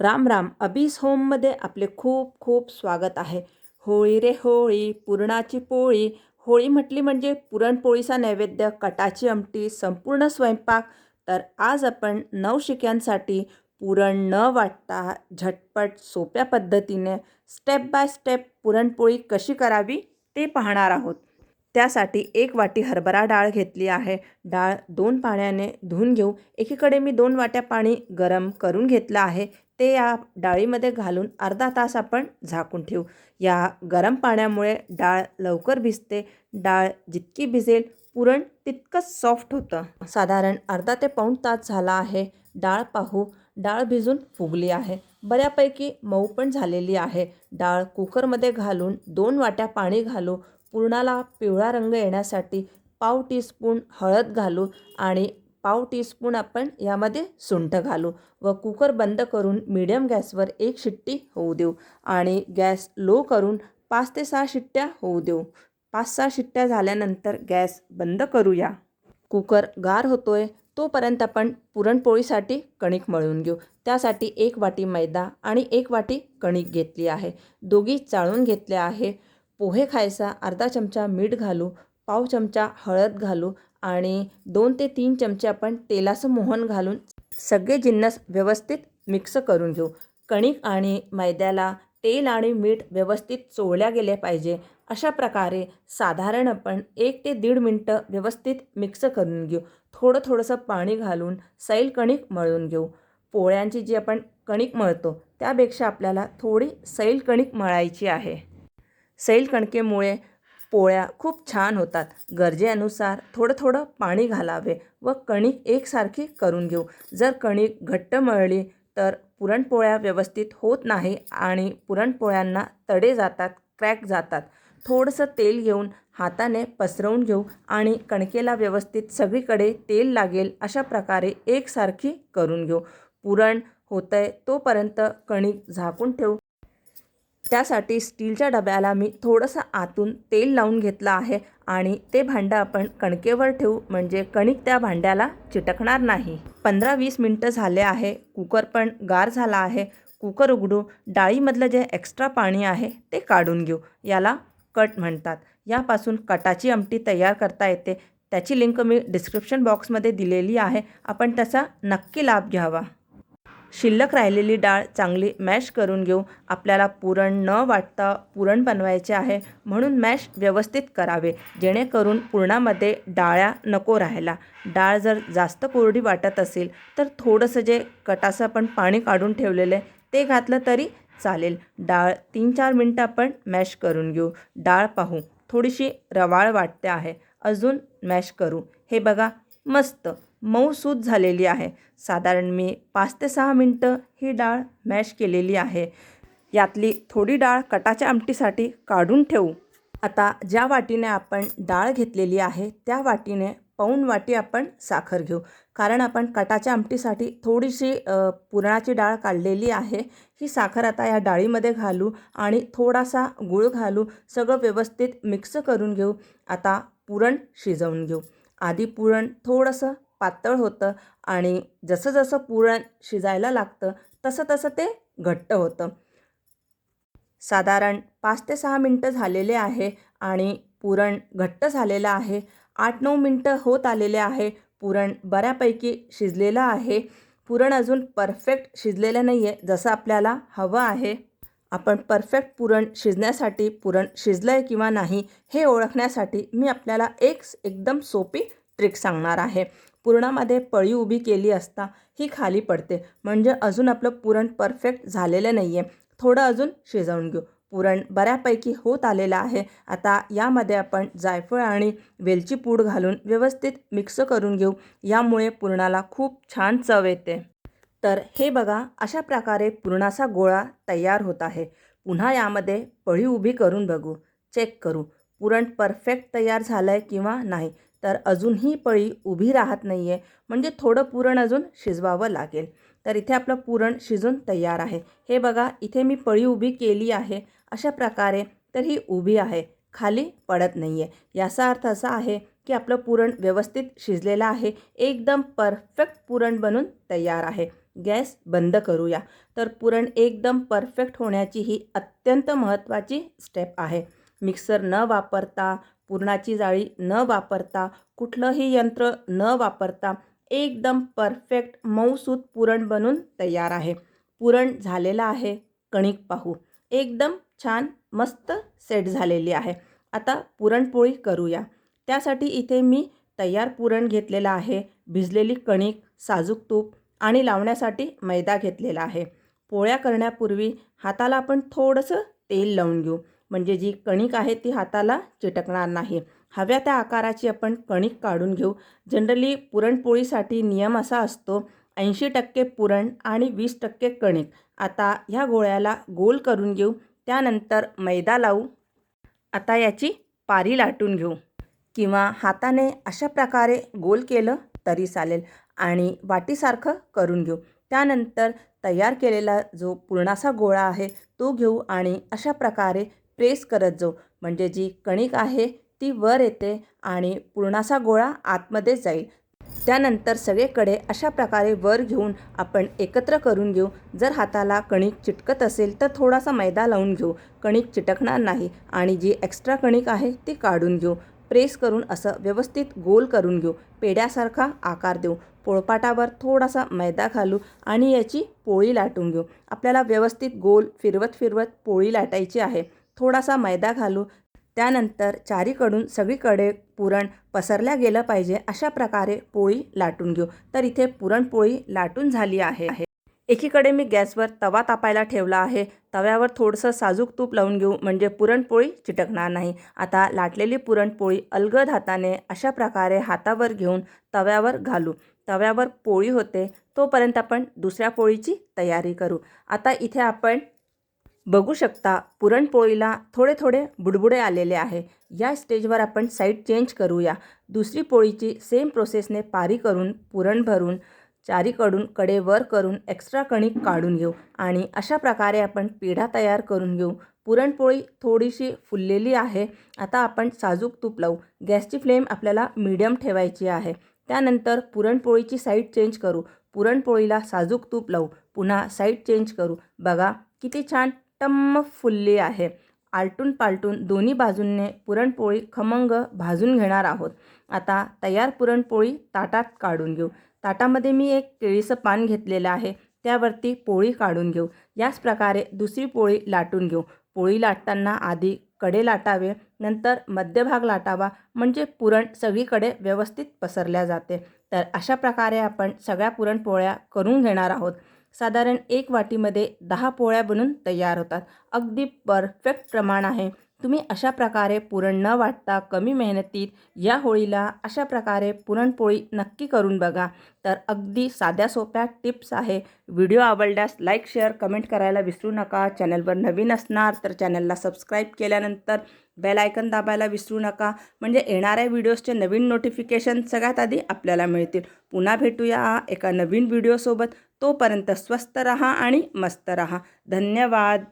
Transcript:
राम राम. अबीस होममध्ये आपले खूप खूप स्वागत आहे. होळी रे होळी पुरणाची पोळी. होळी म्हटली म्हणजे पुरणपोळीचा नैवेद्य कटाची आमटी संपूर्ण स्वयंपाक. तर आज आपण नवशिक्यांसाठी पुरण न वाटता झटपट सोप्या पद्धतीने स्टेप बाय स्टेप पुरणपोळी कशी करावी ते पाहणार आहोत. त्यासाठी एक वाटी हरभरा डाळ घेतली आहे. डाळ दोन पाण्याने धुवून घेऊ. एकीकडे मी दोन वाट्या पाणी गरम करून घेतलं आहे. ते या डाळीमध्ये घालून अर्धा तास आपण झाकून ठेवू. या गरम पाण्यामुळे डाळ लवकर भिजते. डाळ जितकी भिजेल पुरण तितकंच सॉफ्ट होतं. साधारण अर्धा ते पाऊण तास झाला आहे. डाळ पाहू. डाळ भिजून फुगली आहे. बऱ्यापैकी मऊ पण झालेली आहे. डाळ कुकरमध्ये घालून दोन वाट्या पाणी घालू. पुरणाला पिवळा रंग येण्यासाठी पाव टीस्पून हळद घालू आणि पाव टीस्पून आपण यामध्ये सुंठ घालू व कुकर बंद करून मीडियम गॅसवर एक शिट्टी होऊ देऊ आणि गॅस लो करून पाच ते सहा शिट्ट्या होऊ देऊ. पाच सहा शिट्ट्या झाल्यानंतर गॅस बंद करूया. कुकर गार होतोय तोपर्यंत आपण पुरणपोळीसाठी कणिक मळून घेऊ. त्यासाठी एक वाटी मैदा आणि एक वाटी कणिक घेतली आहे. दोघी चाळून घेतल्या आहे. पोहे खायचा अर्धा चमचा मीठ घालू पाव चमचा हळद घालू आणि दोन ते तीन चमचे आपण तेलाचं मोहन घालून सगळे जिन्नस व्यवस्थित मिक्स करून घेऊ. कणिक आणि मैद्याला तेल आणि मीठ व्यवस्थित चोळल्या गेले पाहिजे. अशा प्रकारे साधारण आपण एक ते दीड मिनटं व्यवस्थित मिक्स करून घेऊ. थोडं थोडंसं पाणी घालून सैल कणिक मळून घेऊ. पोळ्यांची जी आपण कणिक मळतो त्यापेक्षा आपल्याला थोडी सैल कणिक मळायची आहे. सैल कणकेमुळे पोळ्या खूप छान होतात. गरजेनुसार थोडं थोडं पाणी घालावे व कणिक एकसारखी करून घेऊ. जर कणिक घट्ट मळली तर पुरणपोळ्या व्यवस्थित होत नाही आणि पुरणपोळ्यांना तडे जातात क्रॅक जातात. थोडंसं तेल घेऊन हाताने पसरवून घेऊ आणि कणकेला व्यवस्थित सगळीकडे तेल लागेल अशा प्रकारे एकसारखी करून घेऊ. पुरण होतं आहे तोपर्यंत कणिक झाकून ठेवू. त्यासाठी स्टीलच्या डब्याला मी थोडंसं आतून तेल लावून घेतलं आहे आणि ते भांडं आपण कणकेवर ठेवू म्हणजे कणिक त्या भांड्याला चिटकणार नाही. पंधरा वीस मिनटं झाले आहे कुकर पण गार झाला आहे. कुकर उघडू डाळीमधलं जे एक्स्ट्रा पाणी आहे ते काढून घेऊ याला कट म्हणतात. यापासून कटाची आमटी तयार करता येते. त्याची लिंक मी डिस्क्रिप्शन बॉक्समध्ये दिलेली आहे. आपण त्याचा नक्की लाभ घ्यावा. शिल्लक राहिलेली डाळ चांगली मॅश करून घेऊ. आपल्याला पुरण न वाटता पुरण बनवायचे आहे म्हणून मॅश व्यवस्थित करावे. जेणेकरून पुरणामध्ये डाळ्या नको राहायला. डाळ जर जास्त कोरडी वाटत असेल तर थोडंसं जे कटासं आपण पाणी काढून ठेवलेलं आहे ते घातलं तरी चालेल. डाळ तीन चार मिनटं आपण मॅश करून घेऊ. डाळ पाहू. थोडीशी रवाळ वाटते आहे. अजून मॅश करू. हे बघा मस्त. मऊसूत झालेली आहे. साधारण मी पाच ते सहा मिनटं ही डाळ मॅश केलेली आहे. यातली थोडी डाळ कटाच्या आमटीसाठी काढून ठेवू. आता ज्या वाटीने आपण डाळ घेतलेली आहे त्या वाटीने पाऊण वाटी आपण साखर घेऊ. कारण आपण कटाच्या आमटीसाठी थोडीशी पुरणाची डाळ काढलेली आहे. ही साखर आता या डाळीमध्ये घालू आणि थोडासा गूळ घालू. सगळं व्यवस्थित मिक्स करून घेऊ. आता पुरण शिजवून घेऊ. आधी पुरण थोडंसं पातळ होतं आणि जसं जसं पुरण शिजायला लागतं तसं तसं ते घट्ट होतं. साधारण पाच ते सहा मिनटं झालेले आहे आणि पुरण घट्ट झालेलं आहे. आठ नऊ मिनटं होत आलेले आहे. पुरण बऱ्यापैकी शिजलेलं आहे. पुरण अजून परफेक्ट शिजलेलं नाही आहे जसं आपल्याला हवं आहे. आपण परफेक्ट पुरण शिजण्यासाठी पुरण शिजलं आहे किंवा नाही हे ओळखण्यासाठी मी आपल्याला एक एकदम सोपी ट्रिक सांगणार आहे. पुरणामध्ये पळी उभी केली असता ही खाली पडते. म्हणजे अजून आपलं पुरण परफेक्ट झालेलं नाही आहे थोडं अजून शिजवून घेऊ. पुरण बऱ्यापैकी होत आलेलं आहे. आता यामध्ये आपण जायफळ आणि वेलची पूड घालून व्यवस्थित मिक्स करून घेऊ. यामुळे पुरणाला खूप छान चव येते. तर हे बघा अशा प्रकारे पुरणाचा गोळा तयार होत आहे. पुन्हा यामध्ये पळी उभी करून बघू. चेक करू. पुरण परफेक्ट तयार झालं आहे किंवा नाही. तर अजूनही पळी उभी राहत नाही आहे म्हणजे थोडं पुरण अजून शिजवावं लागेल. तर इथे आपलं पुरण शिजून तयार आहे. हे बघा इथे मी पळी उभी केली आहे. अशा प्रकारे तर ही उभी आहे. खाली पडत नाही आहे याचा अर्थ असा आहे की आपलं पुरण व्यवस्थित शिजलेलं आहे. एकदम परफेक्ट पुरण बनून तयार आहे. गॅस बंद करूया. तर पुरण एकदम परफेक्ट होण्याची ही अत्यंत महत्त्वाची स्टेप आहे. मिक्सर न वापरता पुरणाची जाळी न वापरता कुठलंही यंत्र न वापरता एकदम परफेक्ट मऊसूत पुरण बनून तयार आहे. पुरण झालेलं आहे कणिक पाहू. एकदम छान मस्त सेट झालेली आहे. आता पुरणपोळी करूया. त्यासाठी इथे मी तयार पुरण घेतलेलं आहे भिजलेली कणिक साजूक तूप आणि लावण्यासाठी मैदा घेतलेला आहे. पोळ्या करण्यापूर्वी हाताला आपण थोडंसं तेल लावून घेऊ. म्हणजे जी कणिक आहे ती हाताला चिटकणार नाही. हव्या त्या आकाराची आपण कणिक काढून घेऊ. जनरली पुरणपोळीसाठी नियम असा असतो ऐंशी टक्के पुरण आणि वीस टक्के कणिक. आता ह्या गोळ्याला गोल करून घेऊ. त्यानंतर मैदा लावू. आता याची पारी लाटून घेऊ. किंवा हाताने अशा प्रकारे गोल केलं तरी चालेल आणि वाटीसारखं करून घेऊ. त्यानंतर तयार केलेला जो पुरणाचा गोळा आहे तो घेऊ आणि अशा प्रकारे प्रेस करत जाऊ. म्हणजे जी कणिक आहे ती वर येते आणि पुरणाचा गोळा आतमध्ये जाईल. त्यानंतर सगळीकडे अशा प्रकारे वर घेऊन आपण एकत्र करून घेऊ. जर हाताला कणिक चिटकत असेल तर थोडासा मैदा लावून घेऊ. कणिक चिटकणार नाही आणि जी एक्स्ट्रा कणिक आहे ती काढून घेऊ. प्रेस करून असं व्यवस्थित गोल करून घेऊ. पेड्यासारखा आकार देऊ. पोळपाटावर थोडासा मैदा घालू आणि याची पोळी लाटून घेऊ. आपल्याला व्यवस्थित गोल फिरवत फिरवत पोळी लाटायची आहे. थोडासा मैदा घालू. त्यानंतर चारीकडून सगळीकडे पुरण पसरल्या गेलं पाहिजे अशा प्रकारे पोळी लाटून घेऊ. तर इथे पुरणपोळी लाटून झाली आहे. एकीकडे मी गॅसवर तवा तापायला ठेवला आहे. तव्यावर थोडंसं साजूक तूप लावून घेऊ म्हणजे पुरणपोळी चिटकणार नाही. आता लाटलेली पुरणपोळी अलगद हाताने अशा प्रकारे हातावर घेऊन तव्यावर घालू. तव्यावर पोळी होते तोपर्यंत आपण दुसऱ्या पोळीची तयारी करू. आता इथे आपण बघू शकता पुरणपोळीला थोडे थोडे बुडबुडे आलेले आहे. या स्टेजवर आपण साईड चेंज करूया. दुसरी पोळीची सेम प्रोसेसने पारी करून पुरण भरून चारीकडून कडे वर करून एक्स्ट्रा कणिक काढून घेऊ आणि अशा प्रकारे आपण पेढा तयार करून घेऊ. पुरणपोळी थोडीशी फुललेली आहे. आता आपण साजूक तूप लावू. गॅसची फ्लेम आपल्याला मीडियम ठेवायची आहे. त्यानंतर पुरणपोळीची साईड चेंज करू. पुरणपोळीला साजूक तूप लावू. पुन्हा साईड चेंज करू. बघा किती छान टम्म फुलली आहे. आलटून पालटून दोन्ही बाजूंनी पुरणपोळी खमंग भाजून घेणार आहोत. आता तयार पुरणपोळी ताटात काढून घेऊ. ताटामध्ये मी एक केळीचं पान घेतलेलं आहे. त्यावरती पोळी काढून घेऊ. याच प्रकारे दुसरी पोळी लाटून घेऊ. पोळी लाटताना आधी कडे लाटावे नंतर मध्यभाग लाटावा म्हणजे पुरण सगळीकडे व्यवस्थित पसरल्या जाते. तर अशा प्रकारे आपण सगळ्या पुरणपोळ्या करून घेणार आहोत. साधारण एक वाटीमध्ये दहा पोळ्या बनून तयार होतात. अगदी परफेक्ट प्रमाण आहे. तुम्ही अशा प्रकारे पुरण न वाटता कमी मेहनतीत या होळीला अशा प्रकारे पुरणपोळी नक्की करून बघा. तर अगदी साध्या सोप्या टिप्स आहे. व्हिडिओ आवडल्यास लाईक शेअर कमेंट करायला विसरू नका. चॅनलवर नवीन असणार तर चॅनलला सबस्क्राईब केल्यानंतर बेल आयकन दाबायला विसरू नका. म्हणजे येणाऱ्या व्हिडिओजचे नवीन नोटिफिकेशन सगळ्यात आधी आपल्याला मिळतील. पुन्हा भेटूया एका नवीन व्हिडिओसोबत. तोपर्यंत स्वस्त रहा आणि मस्त रहा. धन्यवाद.